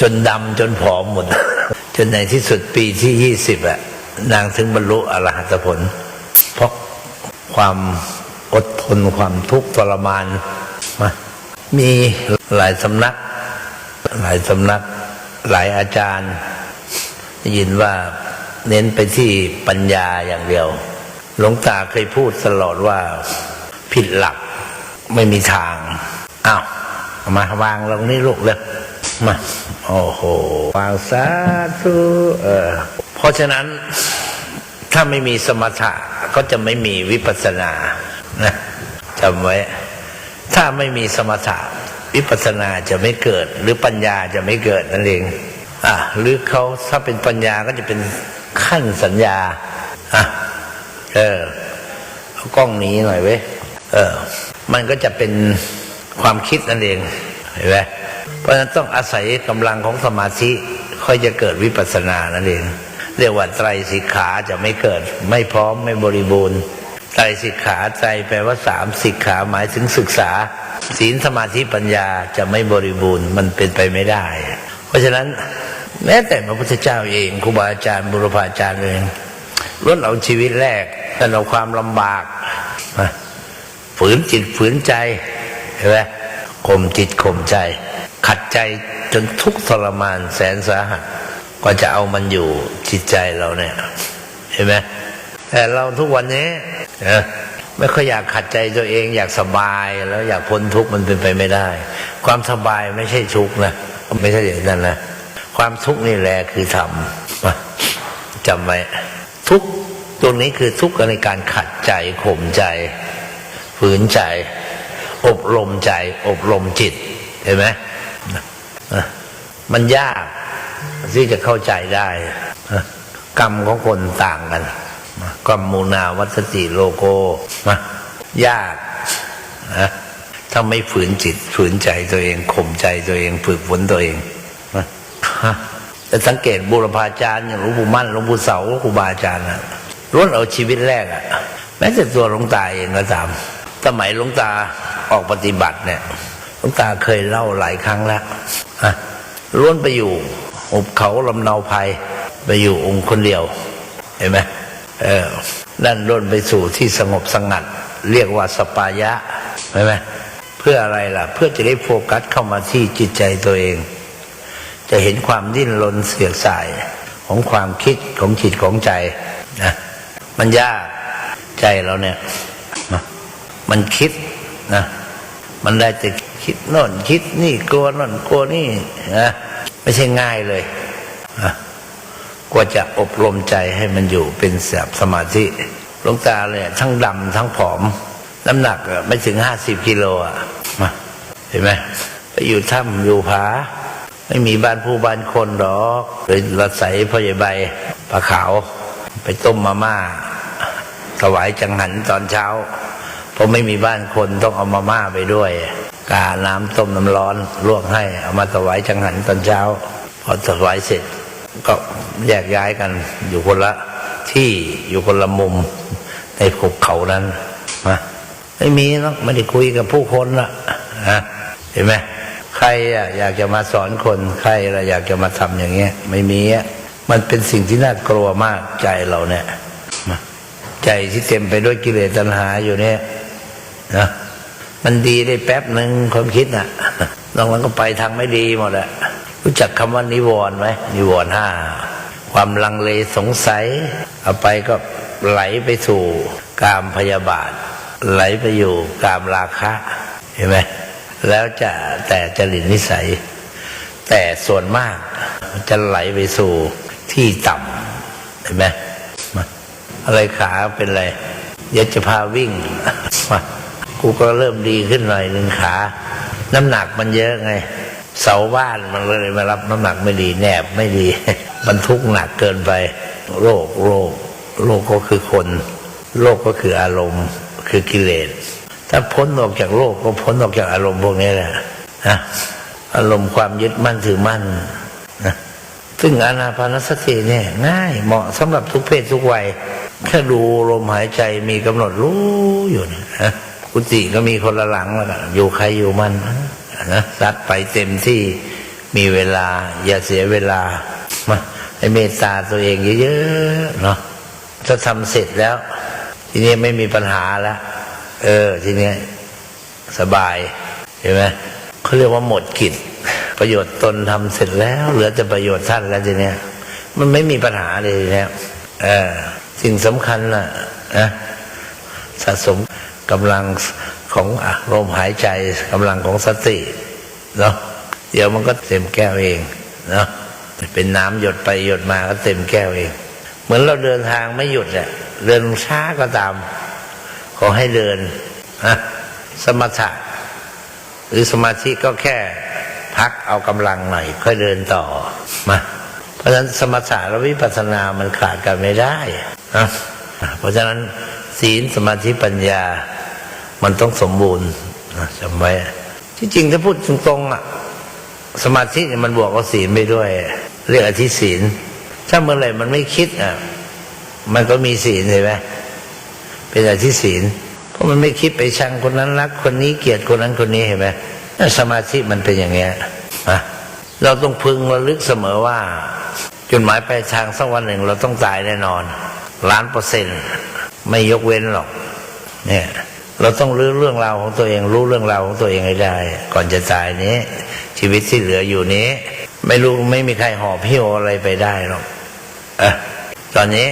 จนดำจนผอมหมด จนในที่สุดปีที่ยี่สิบอะนางถึงบรรลุอรหัตผล เพราะความอดทนความทุกข์ทรมานมามีหลายสำนัก หลายสำนัก หลายอาจารย์ได้ยินว่าเน้นไปที่ปัญญาอย่างเดียว หลวงตาเคยพูดตลอดว่าผิดหลักไม่มีทางอ้าวมาวางลงนี่ลูกเลย มาโอ้โหวางสาธุเออเพราะฉะนั้นถ้าไม่มีสมถะก็จะไม่มีวิปัสสนานะจำไว้ ถ้าไม่มีสมถะวิปัสสนาจะไม่เกิด หรือปัญญาจะไม่เกิดนั่นเองอะหรือเขาถ้าเป็นปัญญาก็จะเป็นขั้นสัญญาอะเออเอากล้องหนี้หน่อยเว้ยเออ มันก็จะเป็นความคิดนั่นเองเห็นไหม เพราะฉะนั้นต้องอาศัยกำลังของสมาธิค่อยจะเกิดวิปัสสนานั่นเองเรียกว่าไตรสิกขาจะไม่เกิด ไม่พร้อมไม่บริบูรณ์ไตรสิกขาใจแปลว่าสามสิกขาหมายถึงศึกษา ศีลสมาธิปัญญาจะไม่บริบูรณ์มันเป็นไปไม่ได้ เพราะฉะนั้นแม้แต่พระพุทธเจ้าเองครูบาอาจารย์บุรพาจารย์เองล้นเอาชีวิตแรกแต่เอาความลำบากฝืนจิตฝืนใจเห็นไหมข่มจิตข่มใจ ขัดใจจนทุกทรมานแสนสาหัสก็จะเอามันอยู่จิตใจเราเนี่ย เห็นไหมแต่เราทุกวันนี้ไม่ค่อยอยากขัดใจตัวเอง อยากสบายแล้วอยากพ้นทุกข์มันเป็นไปไม่ได้ ความสบายไม่ใช่ทุกข์นะไม่ใช่อย่างนั้นนะความทุกข์นี่แหละคือธรรมจำไว้ทุกข์ตรงนี้คือทุกข์ในการขัดใจข่มใจ ฝืนใจ อบรมใจ อบรมจิตเห็นไหม มันยากที่จะเข้าใจได้กรรมของคนต่างกันกรรมมูนาวัตติโลโกมายากนะถ้าไม่ฝืนจิตฝืนใจตัวเองข่มใจตัวเองฝึกฝนตัวเองนะฮะแต่สังเกตบุรพาจารย์อย่างหลวงปู่มั่นหลวงปู่เสาครูบาอาจารย์นะล้วนเอาชีวิตแรกอะแม้แต่ตัวหลวงตาเองก็ตามสมัยหลวงตาออกปฏิบัติเนี่ย หลวงตาเคยเล่าหลายครั้งแล้วอะล้วนไปอยู่หุบเขาลำเนาภัย ไปอยู่องค์คนเดียว เห็นไหมเออนั่นล้วนไปสู่ที่สงบสงัด เรียกว่าสปายะเห็นไหมเพื่ออะไรล่ะ เพื่อจะได้โฟกัสเข้ามาที่จิตใจตัวเอง จะเห็นความดิ้นรนเสียสายของความคิดของจิตของใจนะมันยากใจเราเนี่ย มันคิดนะ มันได้แต่คิดโน่นคิดนี่กลัวโน่นกลัวนี่นะไม่ใช่ง่ายเลยนะกว่าจะอบรมใจให้มันอยู่เป็นแสบสมาธิหลวงตาเลยทั้งดำทั้งผอม น้ำหนักไม่ถึงห้าสิบกิโลอะมาเห็นไหมไปอยู่ถ้ำอยู่ผา ไม่มีบ้านผู้บ้านคนหรอกเลยระใสพ่อใหญ่ใบปลาขาว ไปต้มมาม่าถวายจังหันตอนเช้า เพราะไม่มีบ้านคนต้องเอามาม่าไปด้วยกาน้ำต้มน้ำร้อนลวกให้เอามาถวายจังหันตอนเช้า พอถวายเสร็จ ก็แยกย้ายกัน อยู่คนละที่อยู่คนละมุมในภูเขานั้นนะไม่มีหรอกไม่ได้คุยกับผู้คนละนะเห็นไหมใครอยากจะมาสอนคนใครอะอยากจะมาทำอย่างเงี้ย ไม่มีอะมันเป็นสิ่งที่น่ากลัวมากใจเราเนี่ยใจที่เต็มไปด้วยกิเลสตัณหาอยู่เนี่ย นะมันดีได้แป๊บหนึ่งความคิดน่ะนอกนั้นก็ไปทางไม่ดีหมดอะรู้จักคำว่านิวรณ์ไหมนิวรณ์ห้าความลังเลสงสัย เอาไปก็ไหลไปสู่กามพยาบาท ไหลไปอยู่กามราคะ เห็นไหมแล้วจะแต่จริตนิสัย แต่ส่วนมากจะไหลไปสู่ที่ต่ำเห็นไหมมาอะไรขาเป็นไรเดี๋ยวจะพาวิ่งมา กูก็เริ่มดีขึ้นหน่อยหนึ่งขา น้ำหนักมันเยอะไง เสาบ้านมันเลยมารับน้ำหนักไม่ดีแนบไม่ดีบรรทุกหนักเกินไป โรคโรคโรคก็คือคนโลกก็คืออารมณ์ คือกิเลส ถ้าพ้นออกจากโลกก็พ้นออกจากอารมณ์พวกนี้แหละนะอารมณ์ความยึดมั่นถือมั่นนะซึ่งอานาปานสติเนี่ยง่ายเหมาะสำหรับทุกเพศทุกวัยแค่ดูลมหายใจมีกำหนดรู้อยู่เนยนะ กุฏิก็มีคนละหลังแล้วก็อยู่ใครอยู่มันนะซัดไปเต็มที่มีเวลา อย่าเสียเวลามาให้เมตตาตัวเองเยอะๆเนาะถ้าทำเสร็จแล้ว ทีนี้ไม่มีปัญหาแล้วเออ ทีนี้สบายเห็นไหมเขาเรียกว่าหมดกิจประโยชน์ตนทำเสร็จแล้ว เหลือแต่ประโยชน์ท่านแล้วทีนี้มันไม่มีปัญหาเลยทีนี้เออสิ่งสำคัญน่ะนะสะสม กำลังของอลมหายใจกำลังของสติเนาะเดี๋ยวมันก็เต็มแก้วเองเนาะเป็นน้ำหยดไปหยดมาก็เต็มแก้วเอง เหมือนเราเดินทางไม่หยุดอะเดินช้าก็ตาม ขอให้เดินนะสมถะหรือสมาธิก็แค่พักเอากำลังหน่อยค่อยเดินต่อมาเพราะฉะนั้นสมถะและวิปัสสนามันขาดกันไม่ได้นะเพราะฉะนั้นศีลสมาธิปัญญา มันต้องสมบูรณ์นะจำไว้ที่จริงถ้าพูดตรงๆอะ สมาธิเนี่ยมันบวกกับศีลไปด้วย เรียกอธิศีล ถ้าเมื่อไหร่มันไม่คิดอะ มันก็มีศีลเห็นไหมเป็นอธิศีล เพราะมันไม่คิดไปชังคนนั้นรัก คนนี้เกลียดคนนั้นคนนี้เห็นไหมสมาธิมันเป็นอย่างเงี้ยนะเราต้องพึงระลึกเสมอว่า จุดหมายปลายทางสักวันหนึ่งเราต้องตายแน่นอนล้านเปอร์เซ็นต์ไม่ยกเว้นหรอก เนี่ย เราต้องรู้เรื่องราวของตัวเอง รู้เรื่องราวของตัวเองให้ได้ ก่อนจะตายนี้ ชีวิตที่เหลืออยู่นี้ ไม่รู้ไม่มีใครหอบพิ้วอะไรไปได้หรอกเอะตอนนี้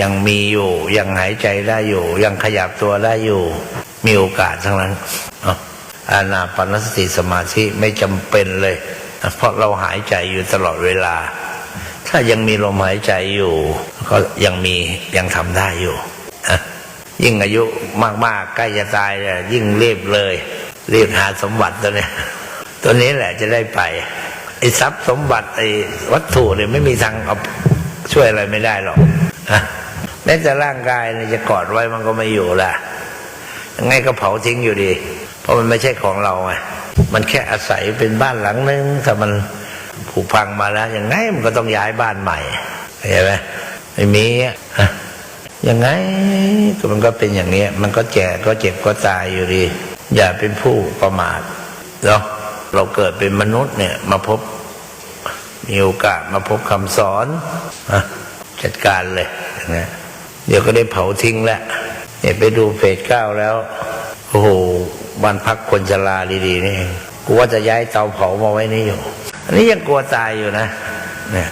ยังมีอยู่ ยังหายใจได้อยู่ ยังขยับตัวได้อยู่ มีโอกาสทั้งนั้นอานาปนสติสมาธิไม่จำเป็นเลย เพราะเราหายใจอยู่ตลอดเวลา ถ้ายังมีลมหายใจอยู่ ก็ยังมียังทำได้อยู่ ยิ่งอายุมากๆใกล้จะตายเนี่ยยิ่งรีบเลยรีบหาสมบัติตัวเนี้ยตัวนี้แหละจะได้ไปไอ้ทรัพย์สมบัติไอ้วัตถุเนี่ยไม่มีทางเอาช่วยอะไรไม่ได้หรอกนะแม้แต่ร่างกายเนี่ยจะกอดไว้มันก็ไม่อยู่ละยังไงก็เผาทิ้งอยู่ดี เพราะมันไม่ใช่ของเราไงมันแค่อาศัยเป็นบ้านหลังนึงถ้ามันผุพังมาแล้วยังไงมันก็ต้องย้ายบ้านใหม่เข้าใจไหมไม่มีอะ ยังไงก็มันก็เป็นอย่างนี้ มันก็แก่ก็เจ็บก็ตายอยู่ดี อย่าเป็นผู้ประมาทเนาะเราเกิดเป็นมนุษย์เนี่ย มาพบมีโอกาสมาพบคำสอนอะจัดการเลยนะเดี๋ยวก็ได้เผาทิ้งแล้วเนี่ยไปดูเพจเก้าแล้ว โอ้โหบ้านพักคนชราดีๆนี่เองกูว่าจะย้ายเตาเผามาไว้นี่อยู่ อันนี้ยังกลัวตายอยู่นะเนี่ย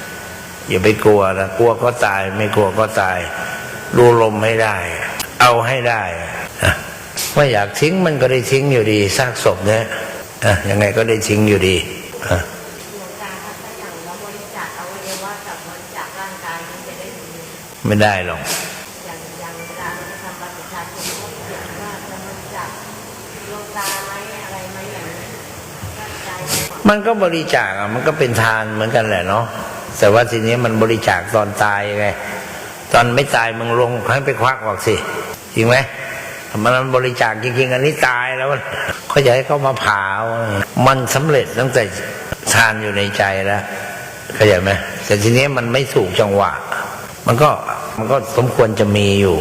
อย่าไปกลัวนะกลัวก็ตาย ไม่กลัวก็ตาย ดูลมให้ได้ เอาให้ได้นะไม่อยากทิ้งมันก็ได้ทิ้งอยู่ดีซากศพเนี่ยอะยังไงก็ได้ทิ้งอยู่ดีอะหลวงตาครับถ้าอย่างเราบริจาคอวัยวะกับบริจาคร่างกายมันจะได้ดีไม่ได้หรอกอย่างอย่างเวลาเราจะทำบัตรประชาชนก็เขียนว่าจะบริจาคดวงตาไหมอะไรไหมอย่างนี้ร่างกายไหมมันก็บริจาคอะมันก็เป็นทานเหมือนกันแหละเนาะแต่ว่าทีนี้มันบริจาคตอนตายไง ตอนไม่ตายมึงลงให้ไปควักออกสิจริงไหมมันบริจาคจริงๆ อันนี้ตายแล้วเขาอยากให้เขามาเอามันสำเร็จตั้งแต่ทานอยู่ในใจแล้วเข้าใจไหมแต่ทีนี้มันไม่ถูกจังหวะ มันก็มันก็สมควรจะมีอยู่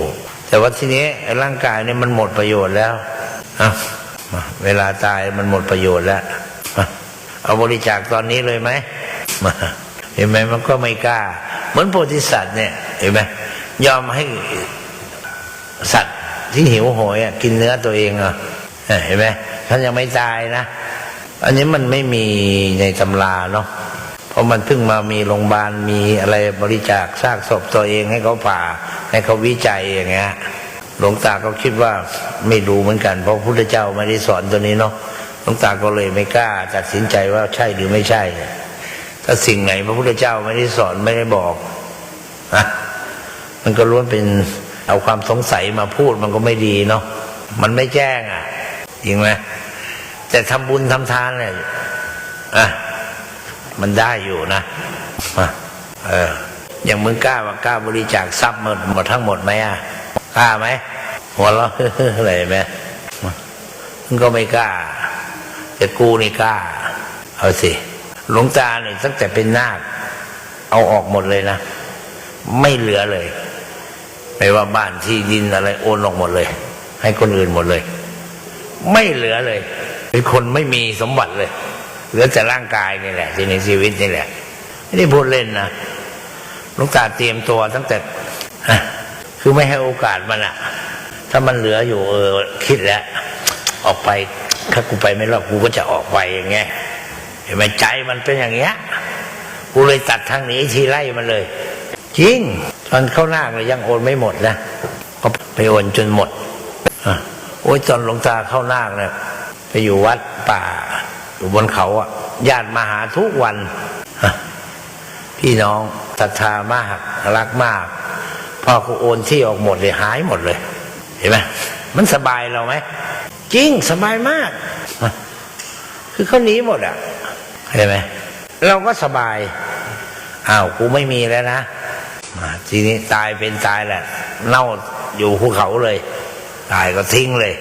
แต่ว่าทีนี้ร่างกายเนี่ยมันหมดประโยชน์แล้วอะเวลาตายมันหมดประโยชน์แล้วเอาบริจาคตอนนี้เลยไหมเห็นไหมมันก็ไม่กล้า เหมือนโพธิสัตว์เนี่ยเห็นไหม ยอมให้สัตว์ที่หิวโหยอะกินเนื้อตัวเองอะเห็นไหมท่านยังไม่ตายนะ อันนี้มันไม่มีในตำราเนาะเพราะมันเพิ่งมามีโรงพยาบาลมีอะไรบริจาคซากศพตัวเองให้เขาผ่าให้เขาวิจัยอย่างเงี้ยหลวงตาก็คิดว่าไม่รู้เหมือนกัน เพราะพระพุทธเจ้าไม่ได้สอนตัวนี้เนาะหลวงตาก็เลยไม่กล้าตัดสินใจว่าใช่หรือไม่ใช่ ถ้าสิ่งไหนพระพุทธเจ้าไม่ได้สอนไม่ได้บอกนะ มันก็ล้วนเป็นเอาความสงสัยมาพูดมันก็ไม่ดีเนาะมันไม่แจ้งอะจริงไหมแต่ทำบุญทำทานเนี่ยอะมันได้อยู่นะอะเอออย่างมึงกล้าว่ากล้าบริจาคทรัพย์หมดหมดทั้งหมดไหมอะกล้าไหมหัวเราะอะไรไหมมึงก็ไม่กล้า แต่กูนี่กล้า เอาสิหลวงตาเนี่ยตั้งแต่เป็นนาคเอาออกหมดเลยนะ ไม่เหลือเลย ไม่ว่าบ้านที่ดินอะไรโอนออกหมดเลย ให้คนอื่นหมดเลย ไม่เหลือเลยเป็นคนไม่มีสมบัติเลย เหลือแต่ร่างกายนี่แหละที่ในชีวิตนี่แหละ ไม่ได้พูดเล่นนะลุงตาเตรียมตัวตั้งแต่คือไม่ให้โอกาสมันอะถ้ามันเหลืออยู่เออคิดแล้วออกไปถ้ากูไปไม่รอดกูก็จะออกไปอย่างเงี้ยเห็นไหมใจมันเป็นอย่างเงี้ยกูเลยตัดทางนี้ทีไล่มันเลย จริง ตอนเข้าหน้าเลยยังโอนไม่หมดนะก็ไปโอนจนหมดอะโอ้ยตอนหลวงตาเข้าหน้าเนี่ยไปอยู่วัดป่า อยู่บนเขาอะญาติมาหาทุกวันพี่น้องศรัทธามากรักมากพอกูโอนที่ออกหมดเลยหายหมดเลย เห็นไหมมันสบายเราไหมจริงสบายมาก คือเขาหนีหมดอะเห็นไหมเราก็สบายอ้าวกูไม่มีแล้วนะ ทีนี้ตายเป็นตายแหละ เน่าอยู่ภูเขาเลย ตายก็ทิ้งเลย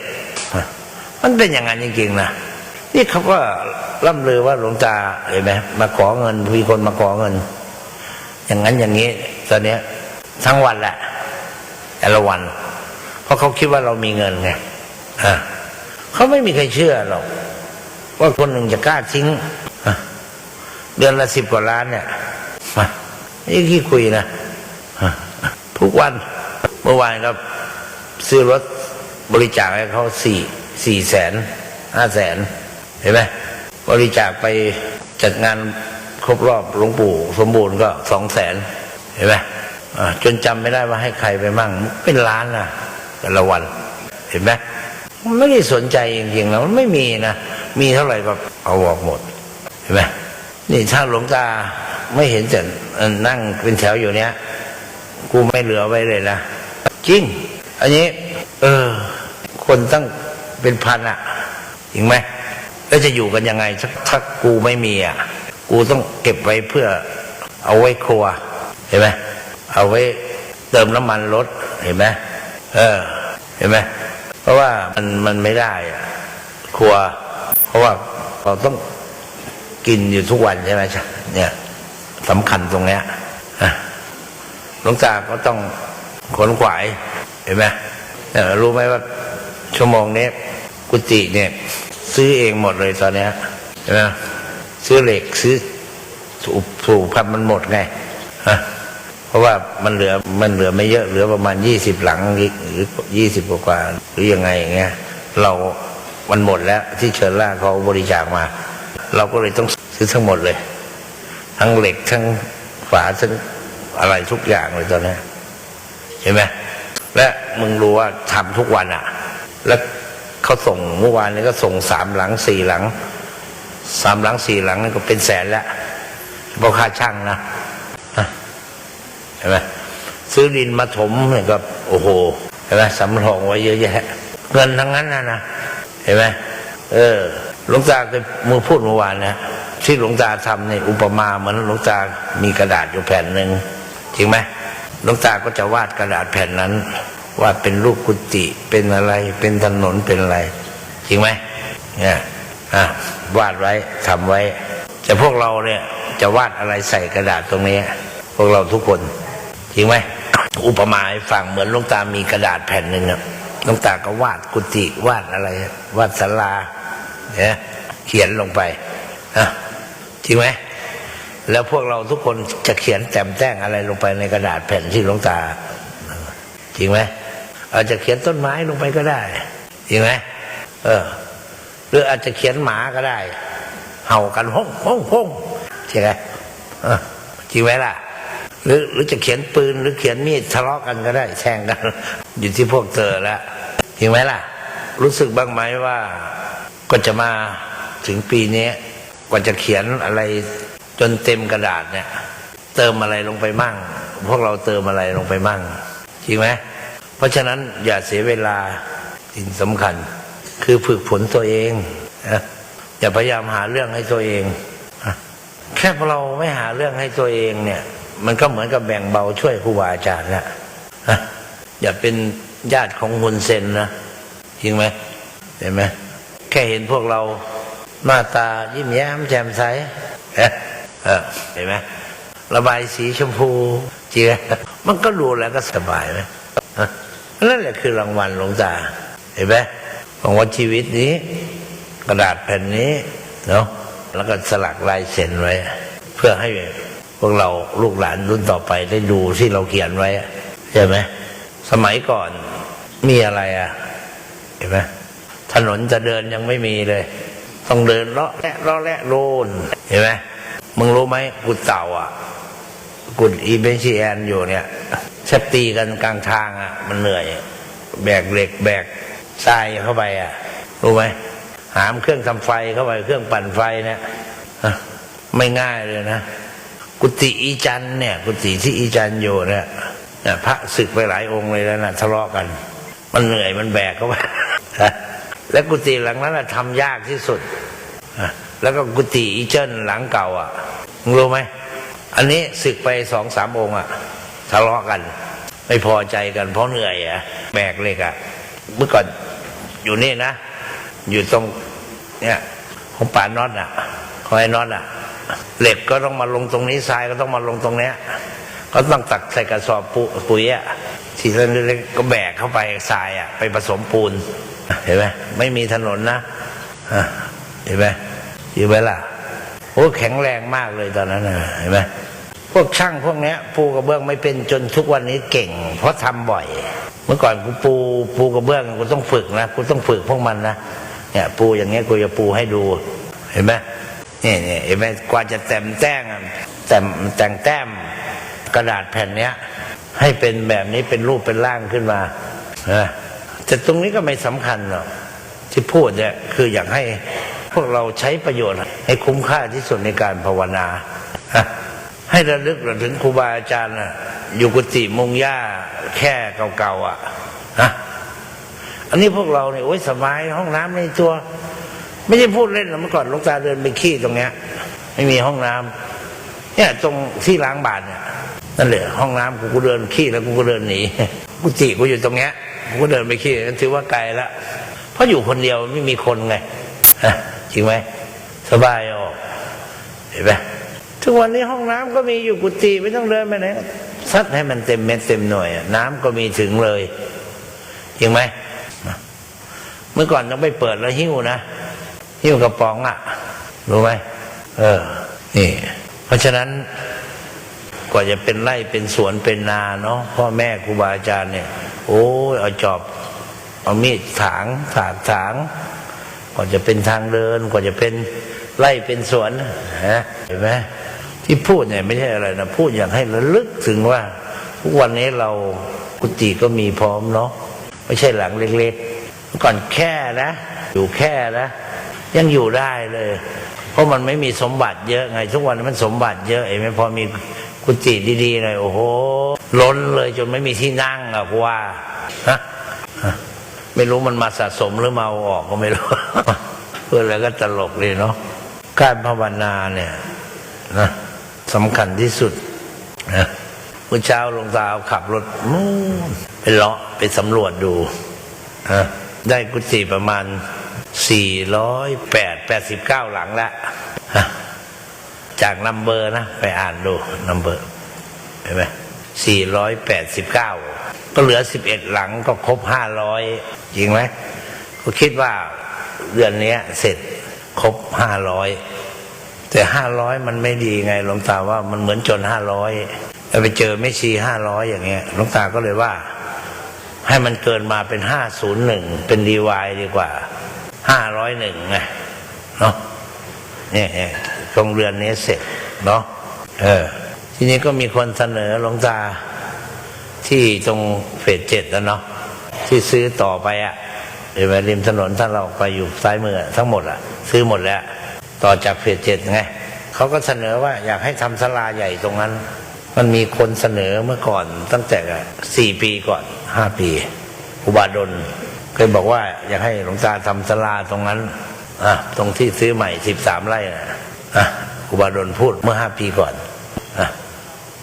มันเป็นอย่างนั้นจริงๆนะนี่เขาก็ล่ำลือว่าหลวงตาเห็นไหมมาขอเงินมีคนมาขอเงิน อย่างนั้นอย่างนี้ตอนเนี้ยทั้งวันแหละแต่ละวัน เพราะเขาคิดว่าเรามีเงินไงอะเขาไม่มีใครเชื่อหรอกว่าคนหนึ่งจะกล้าทิ้งเดือนละสิบกว่าล้านเนี่ยมานี่ขี้คุยนะ ทุกวันเมื่อวานก็ซื้อรถบริจาคให้เขาสี่สี่แสนห้าแสนเห็นไหมบริจาคไปจัดงานครบรอบหลวงปู่สมบูรณ์ก็สองแสนเห็นไหมจนจำไม่ได้ว่าให้ใครไปมั่ง เป็นล้านนะแต่ละวัน เห็นไหมมันไม่ได้สนใจจริงๆนะมันไม่มีนะมีเท่าไหร่ก็เอาออกหมด เห็นไหมนี่ถ้าหลวงตาไม่เห็นจะนั่งเป็นแถวอยู่เนี้ย กูไม่เหลือไว้เลยนะจริง อันนี้ เออ คนตั้งเป็นพันอะจริงไหมแล้วจะอยู่กันยังไงถ้าถ้ากูไม่มีอะ กูต้องเก็บไว้เพื่อเอาไว้ครัว เห็นไหมเอาไว้เติมน้ำมันรถเห็นไหมเออ เห็นไหมเพราะว่ามันมันไม่ได้อะครัว เพราะว่าเราต้องกินอยู่ทุกวันใช่ไหมจ๊ะเนี่ยสำคัญตรงเนี้ย หลวงตาก็ต้องขนขวายเห็นไหมรู้ไหมว่าชั่วโมงนี้กุฏิเนี่ย ซื้อเองหมดเลยตอนเนี้ยเห็นไหมซื้อเหล็กซื้อสูบสูบพันมันหมดไงฮะเพราะว่ามันเหลือมันเหลือไม่เยอะเหลือประมาณยี่สิบหลังหรือยี่สิบกว่าหรือยังไงอย่างเงี้ยเรามันหมดแล้วที่เชิญล่าเขาบริจาคมา เราก็เลยต้องซื้อทั้งหมดเลย ทั้งเหล็กทั้งฝาทั้ง อะไรทุกอย่างเลยตอนนี้เห็นไหมและมึงรู้ว่าทำทุกวันอะ แล้วเขาส่งเมื่อวานนี้ก็ส่งสามหลังสี่หลังสามหลังสี่หลังนี่ก็เป็นแสนแล้วเพราะค่าช่างนะฮะเห็นไหมซื้อดินมาถมเนี่ยก็โอ้โหเห็นไหมสำรองไว้เยอะแยะ เงินทั้งนั้นนะนะเห็นไหมเออหลวงตาเคยมือพูดเมื่อวานนะที่หลวงตาทำในอุปมาเหมือนหลวงตามีกระดาษอยู่แผ่นหนึ่ง จริงไหมหลวงตาก็จะวาดกระดาษแผ่นนั้นวาดเป็นรูปกุฏิเป็นอะไร เป็นถนนเป็นอะไร จริงไหมเนี่ยอะวาดไว้ทำไว้ แต่พวกเราเนี่ยจะวาดอะไรใส่กระดาษตรงนี้ พวกเราทุกคน จริงไหมอุปมาให้ฟังเหมือนลวงตามีกระดาษแผ่นหนึ่งอะลวงตาก็วาดกุฏิวาดอะไร วาดศาลาเนี่ยเขียนลงไปนะจริงไหม แล้วพวกเราทุกคนจะเขียนแต่มแต้งอะไรลงไปในกระดาษแผ่นที่หลวงตา จริงไหมอาจจะเขียนต้นไม้ลงไปก็ได้ จริงไหมเออ หรืออาจจะเขียนหมาก็ได้ เห่ากันห้องห้องห้องใช่ไหมจริงไหมล่ะ หรือหรือจะเขียนปืนหรือเขียนมีดทะเลาะกันก็ได้แช่งกัน อยู่ที่พวกเธอแล้วจริงไหมล่ะ รู้สึกบ้างไหมว่าก็จะมาถึงปีนี้กว่าจะเขียนอะไร จนเต็มกระดาษเนี่ย เติมอะไรลงไปมั่ง พวกเราเติมอะไรลงไปมั่งจริงไหมเพราะฉะนั้นอย่าเสียเวลาสิ่งสำคัญ คือฝึกฝนตัวเองนะอย่าพยายามหาเรื่องให้ตัวเองแค่เราไม่หาเรื่องให้ตัวเองเนี่ย มันก็เหมือนกับแบ่งเบาช่วยครูบาอาจารย์นะนะอย่าเป็นญาติของฮุนเซนนะจริงไหมเห็นไหมแค่เห็นพวกเราหน้าตายิ้มแย้มแจ่มใส เออเห็นไหมระบายสีชมพูเจริงไหมมันก็ดูแล้วก็สบายไหมฮะนั่นแหละคือรางวัลหลวงตา เห็นไหมรางวัชีวิตนี้ กระดาษแผ่นนี้เนาะแล้วก็สลักลายเซ็นไว้ เพื่อให้พวกเราลูกหลานรุ่นต่อไปได้ดูที่เราเขียนไว้ใช่ไหมสมัยก่อนมีอะไรอะ เห็นไหมถนนจะเดินยังไม่มีเลย ต้องเดินเลาะและเลาะและโลนเห็นไหม มึงรู้ไหมกุดเต่าอะ กุดอีเบนชีแอนอยู่เนี่ยแทบตีกันกลางทางอะ มันเหนื่อย แบกเหล็กแบกทรายเข้าไปอะ รู้ไหมหามเครื่องทำไฟเข้าไปเครื่องปั่นไฟเนี่ยไม่ง่ายเลยนะ กุฏิอีจันเนี่ย กุฏิที่อีจันอยู่เนี่ยพระศึกไปหลายองค์เลยแล้วนะทะเลาะกัน มันเหนื่อยมันแบกเข้าไปและกุฏิหลังนั้นน่ะทำยากที่สุดฮะ แล้วก็กุฏิอีเจิ้นหลังเก่าอะมึงรู้ไหมอันนี้ศึกไปสองสามองค์อะทะเลาะกัน ไม่พอใจกันเพราะเหนื่อยอะแบกเล็กอะเมื่อก่อนอยู่นี่นะ อยู่ตรงเนี่ยของป่าน็อตอะของไอ้น็อตอะเหล็กก็ต้องมาลงตรงนี้ทรายก็ต้องมาลงตรงเนี้ยก็ต้องตักใส่กระสอบปุปุ๋ยอะทีละเล็กก็แบกเข้าไปทรายอะ ไปผสมปูน เห็นไหมไม่มีถนนนะเห็นไหม อยู่ไหมล่ะโอ้แข็งแรงมากเลยตอนนั้นเห็นไหมพวกช่างพวกเนี้ยปูกระเบื้องไม่เป็นจนทุกวันนี้เก่ง เพราะทำบ่อย เมื่อก่อนกูปูปูกระเบื้องกูต้องฝึกนะกูต้องฝึกพวกมันนะเนี่ยปูอย่างเงี้ยกูจะปูให้ดูเห็นไหมนี่นี่เห็นไหมกว่าจะแต่มแต้งแต่มแต่งแต้มกระดาษแผ่นเนี้ย ให้เป็นแบบนี้เป็นรูปเป็นร่างขึ้นมาเออแต่ตรงนี้ก็ไม่สำคัญหรอกที่พูดเนี่ยคืออยากให้ พวกเราใช้ประโยชน์ให้คุ้มค่าที่สุดในการภาวนาให้ระลึกถึงครูบาอาจารย์อยู่กุฏิมุงหญ้าแค่เก่าๆอะฮะอันนี้พวกเราเนี่ยโอ้ยสบายห้องน้ำในตัว ไม่ใช่พูดเล่นนะเมื่อก่อนลูกตาเดินไปขี้ตรงเนี้ย ไม่มีห้องน้ำเนี่ยตรงที่ล้างบาทเนี่ยนั่นแหละห้องน้ำกูก็เดินขี้แล้วกูก็เดินหนีกูจิกูอยู่ตรงเนี้ยกูก็เดินไปขี้นั่นถือว่าไกลละเพราะอยู่คนเดียวไม่มีคนไง จริงไหมสบายออก เห็นไหมทุกวันนี้ห้องน้ำก็มีอยู่กุฏิไม่ต้องเดินไปไหนซัดให้มันเต็มเม็ดเต็มหน่วยน้ำก็มีถึงเลยจริงไหมเมื่อก่อนต้องไปเปิดแล้วหิ้วนะหิ้วกระป๋องอะ่ะ รู้ไหมเออ นี่ เพราะฉะนั้นกว่าจะเป็นไร่เป็นสวนเป็นนาเนาะพ่อแม่ครูบาอาจารย์เนี่ย โอ้ยเอาจอบ เอามีดถางถากถาง กว่าจะเป็นทางเดิน กว่าจะเป็นไร่เป็นสวนฮะเห็นไหมที่พูดเนี่ยไม่ใช่อะไรนะพูดอย่างให้ระลึกถึงว่า ทุกวันนี้เรากุฏิก็มีพร้อมเนาะไม่ใช่หลังเล็กๆก่อนแค่นะ อยู่แค่นะ ยังอยู่ได้เลย เพราะมันไม่มีสมบัติเยอะไง ทุกวันมันสมบัติเยอะเห็นไหมพอมีกุฏิดีๆหน่อยโอ้โหล้นเลยจนไม่มีที่นั่งอะกูว่าฮะ ไม่รู้มันมาสะสมหรือมาเอาออกก็ไม่รู้เพื่ออะไรก็ตลกเลยเนาะการภาวนาเนี่ยนะสำคัญที่สุดนะเมื่อเช้าหลวงตาเอาขับรถนู่นไปเลาะไปสำรวจดูนะได้กุฏิประมาณสี่ร้อยแปดแปดสิบเก้าหลังละฮะจากนัมเบอร์นะ ไปอ่านดูนัมเบอร์เห็นไหมสี่ร้อยแปดสิบเก้า ก็เหลือสิบเอ็ดหลังก็ครบห้าร้อยจริงไหมก็คิดว่าเดือนนี้เสร็จครบห้าร้อยแต่ห้าร้อยมันไม่ดีไงหลวงตาว่ามันเหมือนจนห้าร้อยไปเจอไม่ชีห้าร้อยอย่างเงี้ยหลวงตาก็เลยว่า ให้มันเกินมาเป็นห้าศูนย์หนึ่งเป็นดีวายดีกว่าห้าร้อยหนึ่งไงเนาะเนี่ยเนี่ยโรงเรือนนี้เสร็จเนาะเออ ทีนี้ก็มีคนเสนอหลวงตา ที่ตรงเฟสเจ็ดแล้วเนาะที่ซื้อต่อไปอะเห็นไหมริมถนนถ้าเราไปอยู่ซ้ายมือทั้งหมดอะซื้อหมดแล้ว ต่อจากเฟสเจ็ดไงเขาก็เสนอว่าอยากให้ทำศาลาใหญ่ตรงนั้น มันมีคนเสนอเมื่อก่อนตั้งแต่สี่ปีก่อนห้าปี อุบาดลเคยบอกว่าอยากให้หลวงตาทำศาลาตรงนั้นอะตรงที่ซื้อใหม่สิบสามไร่นะอะอุบาดลพูดเมื่อห้าปีก่อนอะ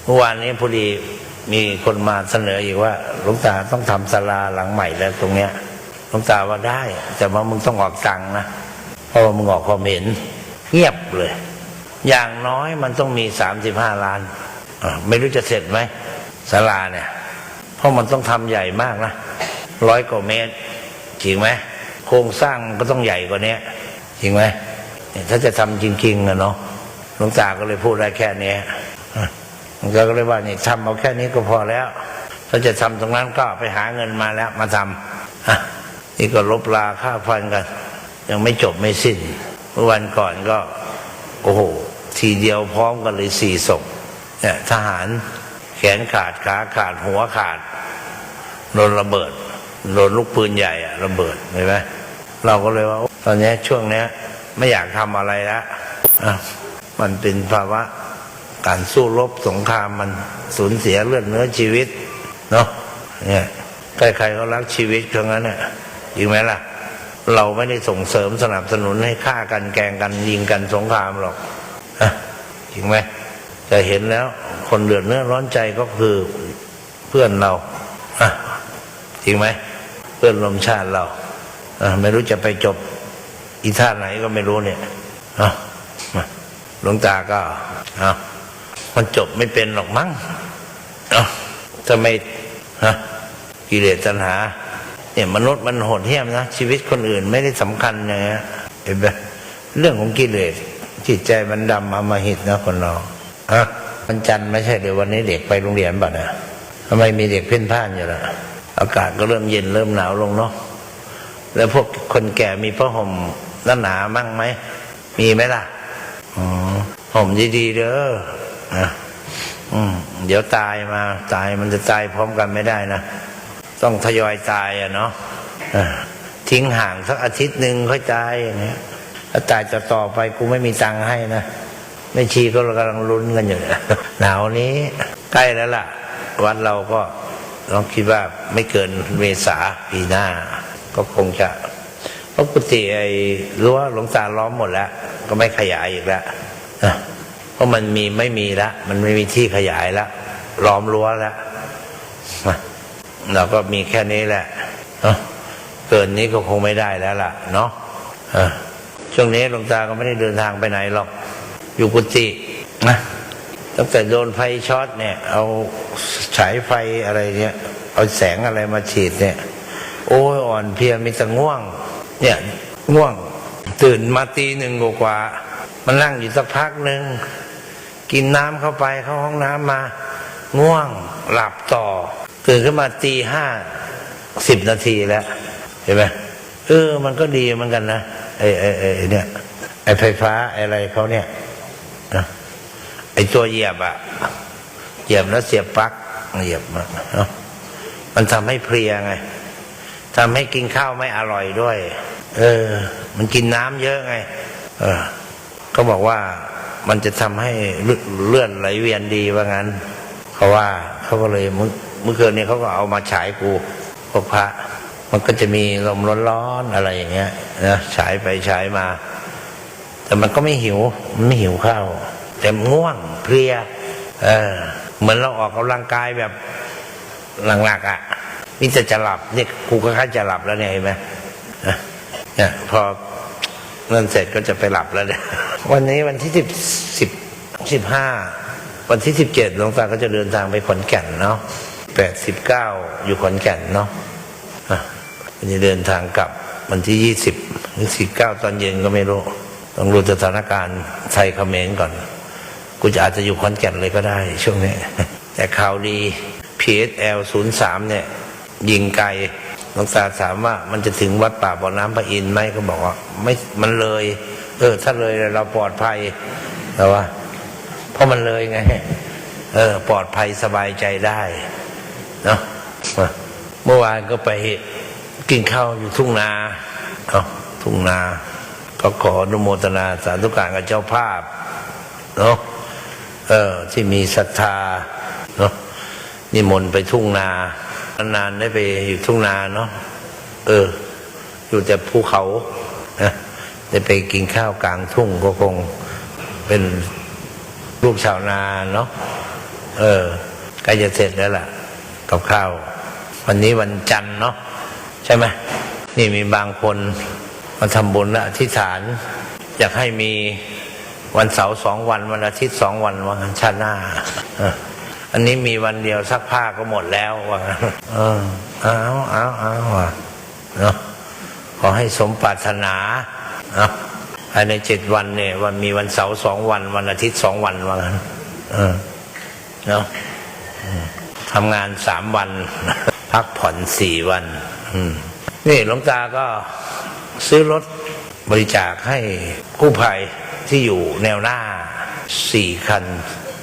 เมื่อวานนี้พอดีมีคนมาเสนออีกว่าหลวงตาต้องทำศาลาหลังใหม่แล้วตรงเนี้ยหลวงตาว่าได้ แต่ว่ามึงต้องออกตังค์นะเพราะว่ามึงออกความเห็น เงียบเลย อย่างน้อยมันต้องมีสามสิบห้าล้านไม่รู้จะเสร็จไหมศาลาเนี่ย เพราะมันต้องทำใหญ่มากนะร้อยกว่าเมตรจริงไหมโครงสร้างก็ต้องใหญ่กว่านี้จริงไหมถ้าจะทำจริงๆอะเนาะหลวงตาก็เลยพูดได้แค่นี้ ยอะหลวงตาก็เลยว่านี่ทำเอาแค่นี้ก็พอแล้ว ถ้าจะทำตรงนั้นก็ไปหาเงินมาแล้วมาทำอะนี่ก็ลบลาค่าฟันกัน ยังไม่จบไม่สิ้น เมื่อวันก่อนก็โอ้โห ทีเดียวพร้อมกันเลยสี่ศพเนี่ยทหารแขนขาดขาขาดหัวขาดโดนระเบิดโดนลูกปืนใหญ่อะระเบิดเห็นไหมเราก็เลยว่า ตอนนี้ช่วงเนี้ย ไม่อยากทำอะไรแล้วอะมันเป็นภาวะ การสู้รบสงครามมันสูญเสียเลือดเนื้อชีวิตเนาะเนี่ยใครๆก็รักชีวิตเทั้งนั้นเนี่ยจริงไหมล่ะ เราไม่ได้ส่งเสริมสนับสนุนให้ฆ่ากันแกล้งกันยิงกันสงครามหรอกอะจริงไหมแต่เห็นแล้ว คนเดือดเนื้อร้อนใจก็คือเพื่อนเราอะจริงไหมเพื่อนลมชาติเราอะไม่รู้จะไปจบอีท่าไหนก็ไม่รู้เนี่ยอะหลวงตาก็เอา มันจบไม่เป็นหรอกมั้งเอาทำไมฮะกิเลสตัณหา เนี่ยมนุษย์มันโหดเหี้ยมนะ ชีวิตคนอื่นไม่ได้สำคัญอย่างเงี้ยเห็นไหมเรื่องของกิเลสจิตใจมันดำอมหิตนะคนเราฮะวันจันทร์ไม่ใช่เดี๋ยววันนี้เด็กไปโรงเรียนบัดนะทำไมมีเด็กเพ่นพ่านอยู่ล่ะ อากาศก็เริ่มเย็นเริ่มหนาวลงเนาะแล้วพวกคนแก่มีผ้าห่มหนาหนามั่งไหม มีไหมล่ะ อ๋อห่มดีๆเด้อ นะอืมเดี๋ยวตายมาตายมันจะตายพร้อมกันไม่ได้นะต้องทยอยตายอะเนาะทิ้งห่างสักอาทิตย์หนึ่งค่อยตายอย่างเงี้ยถ้าตายจะต่อไปกูไม่มีตังค์ให้นะไม่ชีก็กำลังลุ้นกันอยู่หนาวนี้ใกล้แล้วล่ะ วัดเราก็ลองคิดว่าไม่เกินเมษาปีหน้า ก็คงจะเพราะกุฏิไอ้รั้วหลวงตาล้อมหมดแล้ว ก็ไม่ขยายอีกแล้ว เพราะมันมีไม่มีละ มันไม่มีที่ขยายละล้อมรั้วแล้วเราก็มีแค่นี้แหละเนาะเกินนี้ก็คงไม่ได้แล้วล่ะ เนาะช่วงนี้หลวงตาก็ไม่ได้เดินทางไปไหนหรอก อยู่กุฏินะตั้งแต่โดนไฟช็อตเนี่ย เอาฉายไฟอะไรเนี่ย เอาแสงอะไรมาฉีดเนี่ย โอ้ยอ่อนเพลียมีแต่ง่วง เนี่ยง่วง ตื่นมาตีหนึ่งกว่า มันนั่งอยู่สักพักหนึ่ง กินน้ำเข้าไปเข้าห้องน้ำมา ง่วงหลับต่อตื่นขึ้นมาตีห้าสิบนาทีแล้ว เห็นไหมเออ มันก็ดีเหมือนกันนะไอ้ไอ้ไอ้เนี่ยไอ้ไฟฟ้าไอ้อะไรเขาเนี่ยนะไอ้ตัวเหยียบอะเหยียบแล้วเสียบปลั๊กเหยียบมาเนาะมันทำให้เพลียไงทำให้กินข้าวไม่อร่อยด้วย เออ มันกินน้ำเยอะไง เออ ก็บอกว่า มันจะทำให้เลือดเลือดไหลเวียนดีว่างั้นเขาว่าเขาก็เลยเมื่อเมื่อคืนนี้เขาก็เอามาฉายกูพวกพระ มันก็จะมีลมร้อนๆอะไรอย่างเงี้ยนะฉายไปฉายมา แต่มันก็ไม่หิว มันไม่หิวข้าวแต่ง่วงเพลียเออเหมือนเราออกกำลังกายแบบหลักๆอะนี่จะจะหลับเนี่ยกูก็ค่าจะหลับแล้วเนี่ยเห็นไหมนะเนี่ยพอ นั่นเสร็จก็จะไปหลับแล้วเนี่ยวันนี้วันที่สิบสิบสิบห้าวันที่สิบเจ็ดหลวงตาก็จะเดินทางไปขอนแก่นเนาะแปดสิบเก้าอยู่ขอนแก่นเนาะอะวันนี้เดินทางกลับวันที่ยี่สิบหรือสิบเก้าตอนเย็นก็ไม่รู้ต้องรู้สถานการณ์ไทยเขมรก่อน กูจะอาจจะอยู่ขอนแก่นเลยก็ได้ ช่วงนี้ แต่ข่าวดี PSL 0 3เนี่ย ยิงไกล ลวงตาถามว่ามันจะถึงวัดป่าบ่อน้ำพระอินทร์ไหมก็บอกว่าไม่มันเลย เออ ถ้าเลยเราปลอดภัยแต่ว่า เพราะมันเลยไง เออ ปลอดภัยสบายใจได้เนาะเมื่อวานก็ไปกินข้าวอยู่ทุ่งนาเอาทุ่งนา ก็ขออนุโมทนาสาธุการกับเจ้าภาพเนาะเออ ที่มีศรัทธาเนาะนิมนต์ไปทุ่งนา นานได้ไปอยู่ทุ่งนาเนาะเออ อยู่แต่ภูเขานะได้ไปกินข้าวกลางทุ่งก็คงเป็นลูกชาวนาเนาะเออใกล้จะเสร็จแล้วล่ะ กับข้าว วันนี้วันจันทร์เนาะใช่ไหมนี่มีบางคนมาทำบุญละอธิษฐาน อยากให้มีวันเสาร์สองวัน วันอาทิตย์สองวันวันชาติหน้า อออันนี้มีวันเดียวซักผ้าก็หมดแล้วว่างั้นเออเอาเอาเอาว่ะเนาะขอให้สมปรารถนาเอาไปายในเจ็ดวันเนี่ยวันมีวันเสาร์สองวัน วันอาทิตย์สองวันว่างั้นเออเนาะอืมทำงานสามวัน พักผ่อนสี่วันอืมนี่หลวงตาก็ซื้อรถบริจาคให้กู้ภัยที่อยู่แนวหน้าสี่คัน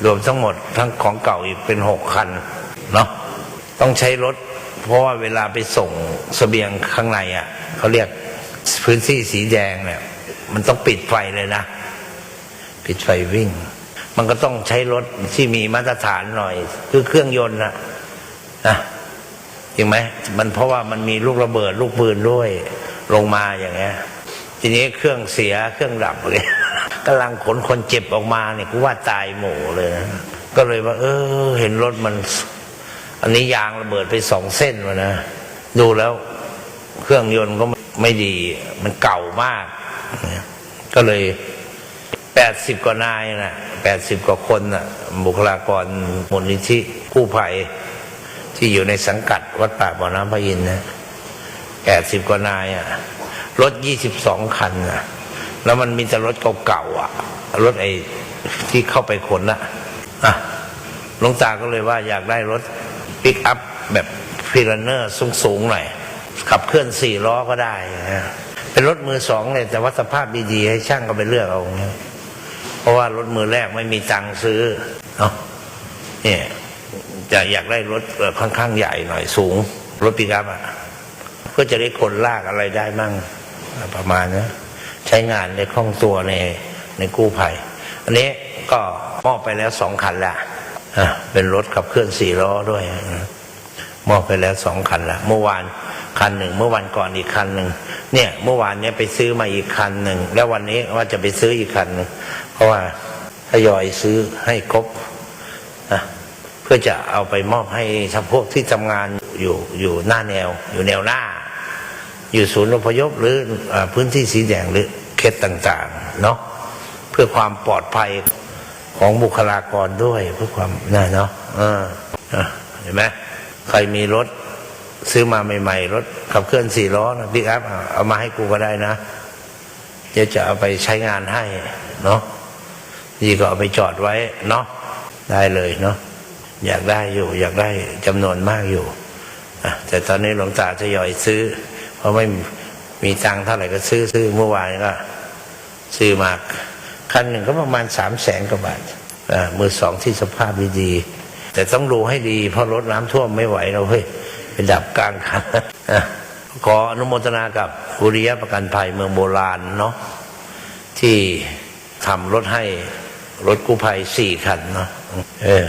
รวมทั้งหมดทั้งของเก่าอีกเป็นหกคันเนาะต้องใช้รถ เพราะว่าเวลาไปส่งเสบียงข้างในอะเขาเรียกพื้นที่สีแดงเนี่ย มันต้องปิดไฟเลยนะ ปิดไฟวิ่ง มันก็ต้องใช้รถที่มีมาตรฐานหน่อย คือเครื่องยนต์นะนะจริงไหมมันเพราะว่ามันมีลูกระเบิดลูกปืนด้วยลงมาอย่างเงี้ย ทีนี้เครื่องเสียเครื่องดับเลยกำลังขนคนเจ็บออกมาเนี่ยกูว่าตายหมู่เลยนะก็เลยว่า เออ เห็นรถมัน อันนี้ยางระเบิดไปสองเส้นวะนะดูแล้วเครื่องยนต์ก็ไม่ดี มันเก่ามาก ก็เลยแปดสิบกว่านายนะแปดสิบกว่าคนนะบุคลากรมูลนิธิกู้ภัยที่อยู่ในสังกัดวัดป่าบ่อน้ำพระอินนะแปดสิบกว่านายอะ รถยี่สิบสองคันนะแล้วมันมีแต่รถเก่าๆอะ รถไอ้ที่เข้าไปขนอะอะหลวงตาก็เลยว่าอยากได้รถปิกอัพแบบฟิลเนอร์สูงๆหน่อย ขับเคลื่อนสี่ล้อก็ได้นะเป็นรถมือสองเลยแต่ว่าสภาพดีๆให้ช่างก็ไปเลือกเอาเพราะว่ารถมือแรกไม่มีตังค์ซื้อเนาะเนี่ยจะอยากได้รถค่อนข้างใหญ่หน่อยสูง รถปิกอัพอะเพื่อจะได้ขนลากอะไรได้มั่ง ประมาณนะใช้งานในคล่องตัวในในกู้ภัย อันนี้ก็มอบไปแล้วสองคันละอะเป็นรถขับเคลื่อนสี่ล้อด้วย มอบไปแล้วสองคันละเมื่อวานคันหนึ่งเมื่อวันก่อนอีกคันหนึ่งเนี่ย เมื่อวานเนี้ยไปซื้อมาอีกคันหนึ่งแล้ววันนี้ว่าจะไปซื้ออีกคันหนึ่งเพราะว่าทยอยซื้อให้ครบนะเพื่อจะเอาไปมอบให้ทพวกที่ทำงานอยู่อยู่หน้าแนว อยู่แนวหน้า อยู่ศูนย์อพยพหรืออพื้นที่สีแดงหรือเขตต่างๆเนาะเพื่อความปลอดภัยของบุคลากรด้วยเพื่อความน่าเนาะเออเห็นไหมใครมีรถซื้อมาใหม่ๆ รถขับเคลื่อนสี่ล้อนะบิ๊กอัพเอามาให้กูก็ได้นะเดี๋ยวจะเอาไปใช้งานให้ เนาะดีก็เอาไปจอดไว้เนาะได้เลยเนาะอยากได้อยู่ อยากได้จำนวนมากอยู่แต่ตอนนี้หลวงตาทยอยซื้อ ราะไม่มีตังค์เท่าไหร่ก็ซื้อซื้อเมื่อวานก็ซื้อมาคันหนึ่งก็ประมาณสามแสนกว่าบาทมือสองที่สภาพดีๆแต่ต้องดูให้ดีเพราะรถน้ำท่วมไม่ไหวเราเฮ้ยไปดับกลางคันขออนุโมทนากับบุริยประกันภัยเมืองโบราณเนาะที่ทำรถให้รถกู้ภัยสี่คันเนาะเออ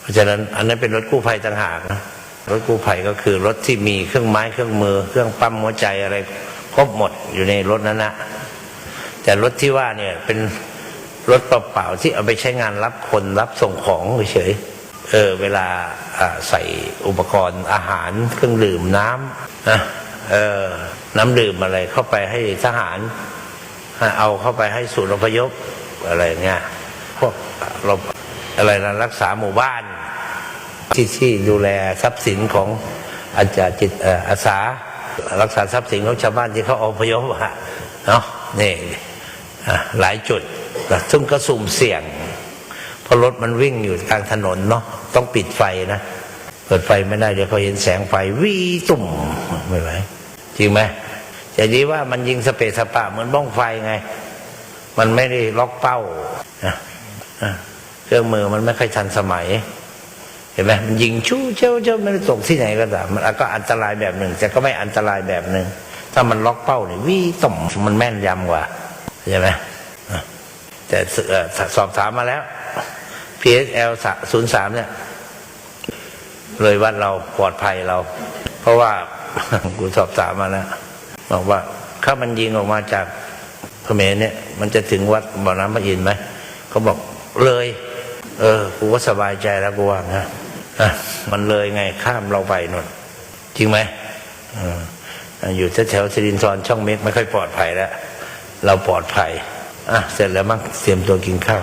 เพราะฉะนั้นอันนั้นเป็นรถกู้ภัยต่างหากนะ รถกู้ภัยก็คือรถที่มีเครื่องไม้เครื่องมือ เครื่องปั๊มหัวใจอะไรครบหมดอยู่ในรถนั้นนะแต่รถที่ว่าเนี่ยเป็นรถเปล่าๆที่เอาไปใช้งานรับคนรับส่งของเฉยๆเออเวลาอ่าใส่อุปกรณ์อาหารเครื่องดื่มน้ำนะเออน้ำดื่มอะไรเข้าไปให้ทหาร เอาเข้าไปให้ศูนย์อพยพอะไรเงี้ยพวกเราอะไรนะรักษาหมู่บ้าน ที่ที่ดูแลทรัพย์สินของอาจารย์จิตอาสา รักษาทรัพย์สินของชาวบ้านที่เขาอพยพเนาะนี่หลายจุดซึ่งก็สุ่มเสี่ยงเพราะรถมันวิ่งอยู่กลางถนนเนาะต้องปิดไฟนะเปิดไฟไม่ได้เดี๋ยวเขาเห็นแสงไฟวิตุ่มไม่ไหวจริงไหมแต่ดีว่ามันยิงสเปซสปะเหมือนบ้องไฟไง มันไม่ได้ล็อกเป้านะเครื่องมือมันไม่ค่อยทันสมัย เห็นไหมมันยิงชู้เจ้าเจ้าไม่ได้ตกที่ไหนก็ตามมันก็อันตรายแบบหนึ่ง แต่ก็ไม่อันตรายแบบหนึ่ง ถ้ามันล็อกเป้าเนี่ยวิต่อมมันแม่นยำกว่าใช่ไหมแต่เอ่อสอบถามมาแล้ว PSL ศูนย์สามเนี่ย เลยวัดเราปลอดภัยเรา เพราะว่ากูสอบถามมาแล้วบอกว่าถ้ามันยิงออกมาจากเขมรเนี่ย มันจะถึงวัดบ่อน้ำพระอินทร์ไหมเขาบอกเลย เออ กูก็สบายใจแล้วกูว่านะ มันเลยไงข้ามเราไปนนจริงไหมอออยู่แถวๆสิรินทรช่องเม็กไม่ค่อยปลอดภัยแล้ว เราปลอดภัย อะ เสร็จแล้วมั้งเตรียมตัวกินข้าว